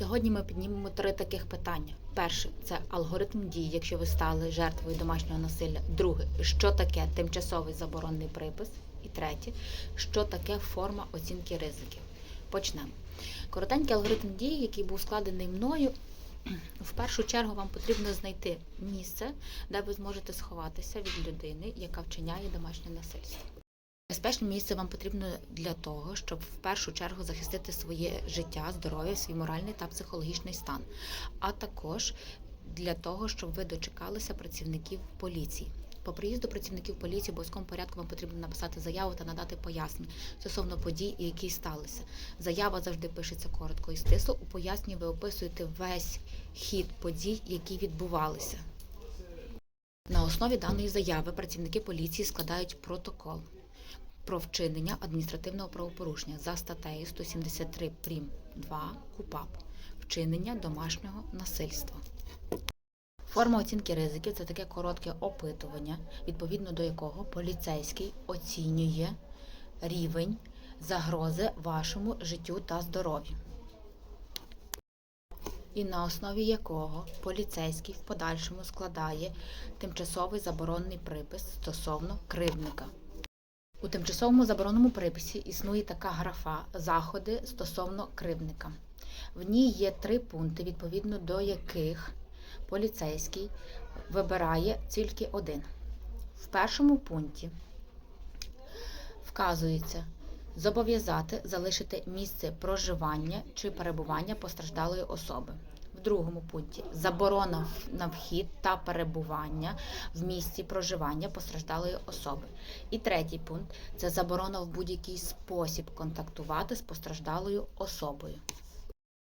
Сьогодні ми піднімемо три таких питання. Перше це алгоритм дій, якщо ви стали жертвою домашнього насилля. Друге, що таке тимчасовий заборонний припис. І третє, що таке форма оцінки ризиків. Почнемо. Коротенький алгоритм дій, який був складений мною. В першу чергу вам потрібно знайти місце, де ви зможете сховатися від людини, яка вчиняє домашнє насильство. Безпечне місце вам потрібно для того, щоб в першу чергу захистити своє життя, здоров'я, свій моральний та психологічний стан, а також для того, щоб ви дочекалися працівників поліції. По приїзду працівників поліції в обов'язковому порядку вам потрібно написати заяву та надати пояснення стосовно подій, які сталися. Заява завжди пишеться коротко і стисло. У поясненні ви описуєте весь хід подій, які відбувалися. На основі даної заяви працівники поліції складають протокол про вчинення адміністративного правопорушення за статтею 173 прим. 2 КУПАП вчинення домашнього насильства. Форма оцінки ризиків це таке коротке опитування, відповідно до якого поліцейський оцінює рівень загрози вашому життю та здоров'ю. І на основі якого поліцейський в подальшому складає тимчасовий заборонний припис стосовно кривдника. У тимчасовому заборонному приписі існує така графа заходи стосовно кривдника. В ній є три пункти, відповідно до яких поліцейський вибирає тільки один. В першому пункті вказується зобов'язати залишити місце проживання чи перебування постраждалої особи. В другому пункті заборона на вхід та перебування в місці проживання постраждалої особи. І третій пункт це заборона в будь-який спосіб контактувати з постраждалою особою.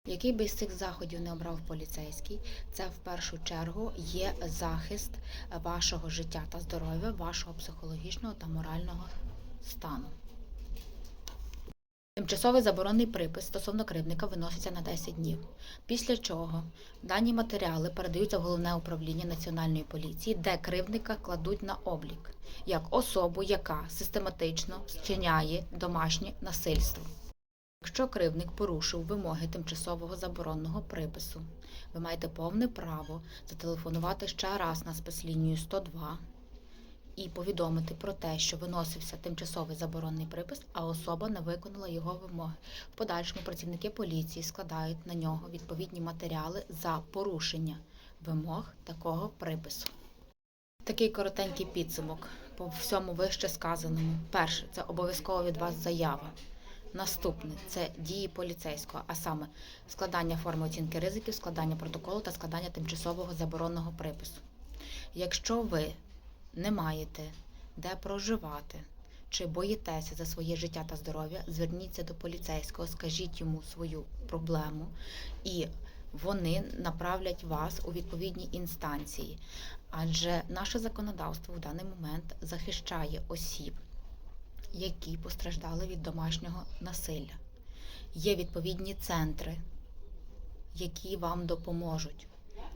Який би з цих заходів не обрав поліцейський, це в першу чергу є захист вашого життя та здоров'я, вашого психологічного та морального стану. Тимчасовий заборонний припис стосовно кривдника виноситься на 10 днів. Після чого дані матеріали передаються в головне управління Національної поліції, де кривдника кладуть на облік як особу, яка систематично вчиняє домашнє насильство. Якщо кривдник порушив вимоги тимчасового заборонного припису, ви маєте повне право зателефонувати ще раз на спецлінію 102 і повідомити про те, що виносився тимчасовий заборонний припис, а особа не виконала його вимоги. В подальшому працівники поліції складають на нього відповідні матеріали за порушення вимог такого припису. Такий коротенький підсумок по всьому вище сказаному. Перше, це обов'язково від вас заява. Наступне це дії поліцейського, а саме складання форми оцінки ризиків, складання протоколу та складання тимчасового заборонного припису. Якщо ви не маєте де проживати чи боїтеся за своє життя та здоров'я, зверніться до поліцейського, скажіть йому свою проблему, і вони направлять вас у відповідні інстанції. Адже наше законодавство в даний момент захищає осіб, які постраждали від домашнього насилля. Є відповідні центри, які вам допоможуть.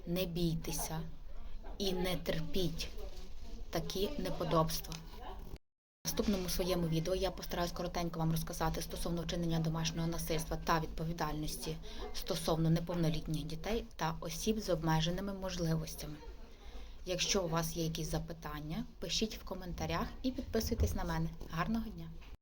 Не бійтеся і не терпіть такі неподобства. В наступному своєму відео я постараюсь коротенько вам розказати стосовно вчинення домашнього насильства та відповідальності стосовно неповнолітніх дітей та осіб з обмеженими можливостями. Якщо у вас є якісь запитання, пишіть в коментарях і підписуйтесь на мене. Гарного дня!